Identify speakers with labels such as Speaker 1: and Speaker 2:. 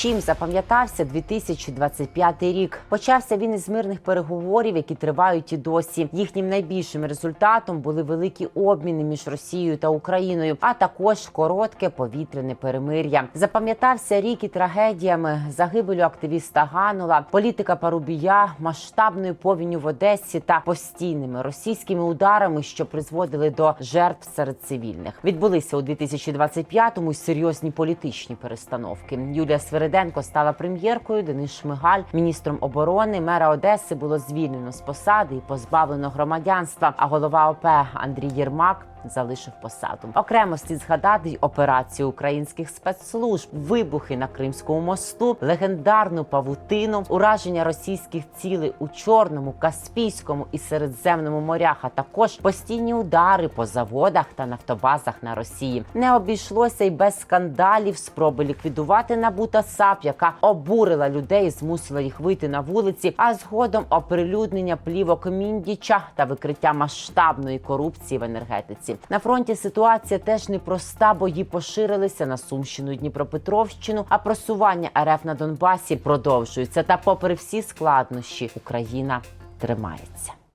Speaker 1: Чим запам'ятався 2025 рік? Почався він із мирних переговорів, які тривають і досі. Їхнім найбільшим результатом були великі обміни між Росією та Україною, а також коротке повітряне перемир'я. Запам'ятався рік і трагедіями загибелю активіста Ганула, політика Парубія, масштабною повінню в Одесі та постійними російськими ударами, що призводили до жертв серед цивільних. Відбулися у 2025-му й серйозні політичні перестановки. Юлія Свириденко стала прем'єркою. Денис Шмигаль, міністром оборони, мера Одеси було звільнено з посади і позбавлено громадянства. А голова ОП Андрій Єрмак залишив посаду. Окремо слід згадати й операцію українських спецслужб, вибухи на Кримському мосту, легендарну павутину, ураження російських цілей у Чорному, Каспійському і Середземному морях, а також постійні удари по заводах та нафтобазах на Росії. Не обійшлося й без скандалів, спроби ліквідувати НАБУ та САП, яка обурила людей, змусила їх вийти на вулиці. А згодом оприлюднення плівок Міндіча та викриття масштабної корупції в енергетиці. На фронті ситуація теж непроста. Бої поширилися на Сумщину і Дніпропетровщину, а просування РФ на Донбасі продовжується. Та, попри всі складнощі, Україна тримається.